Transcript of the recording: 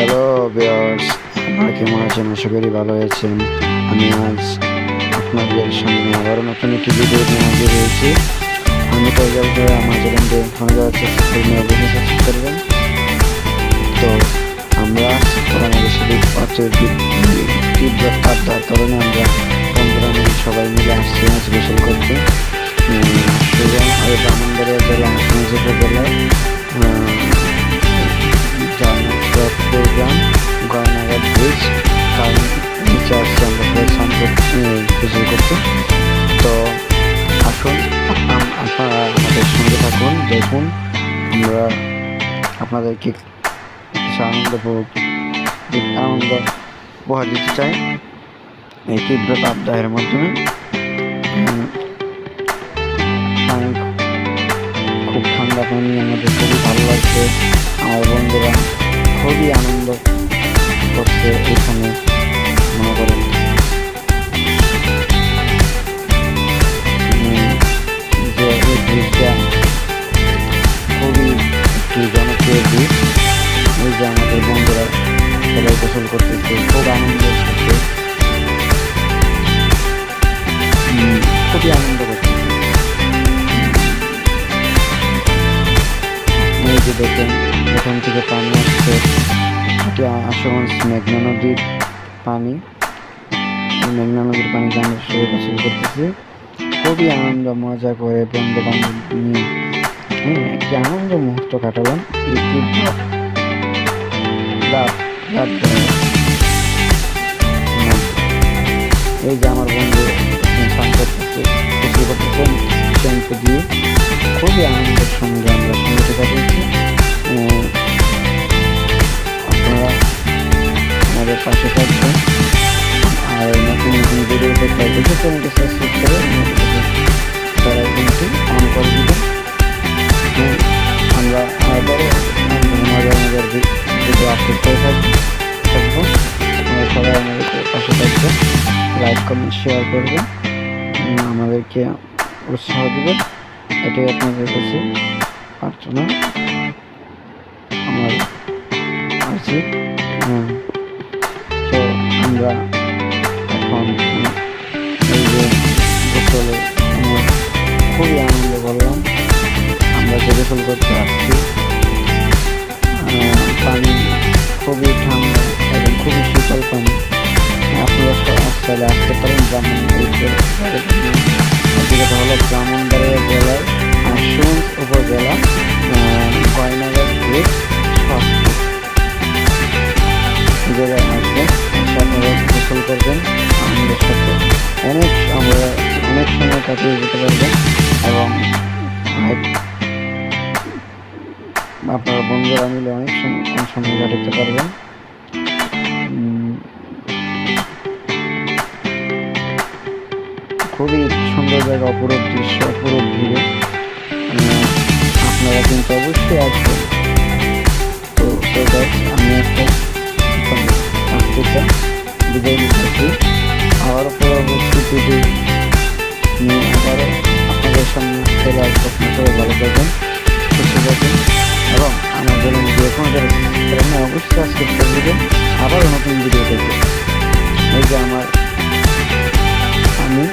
Hello বিয়ার্স আপনারা কেমন আছেন আশা করি ভালো আছেন আমি আজ আপনাদের সামনে আবারও নতুন একটি ভিডিও নিয়ে হাজির হয়েছি আমি তো করে আমার চ্যানেলটি ফোনে যাচ্ছে অবশ্যই সাবস্ক্রাইব করবেন তো আমরা বাংলাদেশে পাচ্ছে তীব্র তাপদার কারণে আমরা করতে তো আসুন, আপনারা আমাদের সঙ্গে থাকুন, দেখুন, আমরা আপনাদেরকে কিছু আনন্দ আনন্দ উপহার দিতে চাই। এই তীব্র তাপদাহের মাধ্যমে। খুব ঠান্ডা পানি আমাদের খুবই ভালো লাগছে। আমার বন্ধুরা খুবই আনন্দ করছে এখানে। আমাদের বন্ধুরা সবাই গোসল করতেছে, খুব আনন্দ করছে খুবই আনন্দ করছে যে দেখেন, এখান থেকে পানি আসছে। এটি মেঘনা নদীর পানি। মেঘনা নদীর পানিতে আমরা সবাই গোসল করতেছি, খুবই আনন্দ, মজা করে বন্ধু বান্ধব নিয়ে। হ্যাঁ একটি আনন্দ মুহূর্ত কাটালাম। এই এই যে আমার বন্ধু শ্যাম্পু দিয়ে খুবই আনন্দের সঙ্গে আমরা সময়টা কাটিয়েছি। আপনারা আমাদের পাশে থাকবেন। আর নতুন নতুন ভিডিও দেখতে দেখে চ্যানেলটি সাবস্ক্রাইব করে তারা কিন্তু অন করে দিবেন। আমরা আবারও মজার মজার পাশে থাকবেন লাইক কমেন্ট শেয়ার করবেন আমাদেরকে উৎসাহ দিবেন এটাই আপনাদের কাছে প্রার্থনা। আমার আছে হ্যাঁ। তো আমরা এখন এই যে গোসলে খুবই আনন্দ করলাম। আমরা যে করতে আসছি পানি খুবই আসলে আসতে পারেন ব্রাহ্মণবাড়িয়া হলো ব্রাহ্মণবাড়িয়া জেলার আশুগঞ্জ উপজেলা গয়নাঘাট ব্রিজ জায়গায় আসবেন আপনারা করবেন আমাদের সাথে। অনেক আমরা অনেক সময় কাটিয়ে যেতে পারবেন এবং আপনারা বন্ধুরা মিলে অনেক সময় কাটাতে পারবেন। খুবই সুন্দর জায়গা অপরূপ দৃশ্য অপরূপ ভিড়ে। আপনারা কিন্তু অবশ্যই আসবেন। তো আমি একটা আসতে চাই বিদায় নিতেছি আবারও পরবর্তী ভিডিও নিয়ে আবারও আপনাদের সামনে চলে আসব আপনারা ভালো থাকবেন সুস্থ থাকবেন এবং আমার চ্যানেল যদি এখনও যারা সাবস্ক্রাইব করেন না, অবশ্যই করে দেবেন। আবারও নতুন ভিডিও দেখবেন। এই যে আমার আমি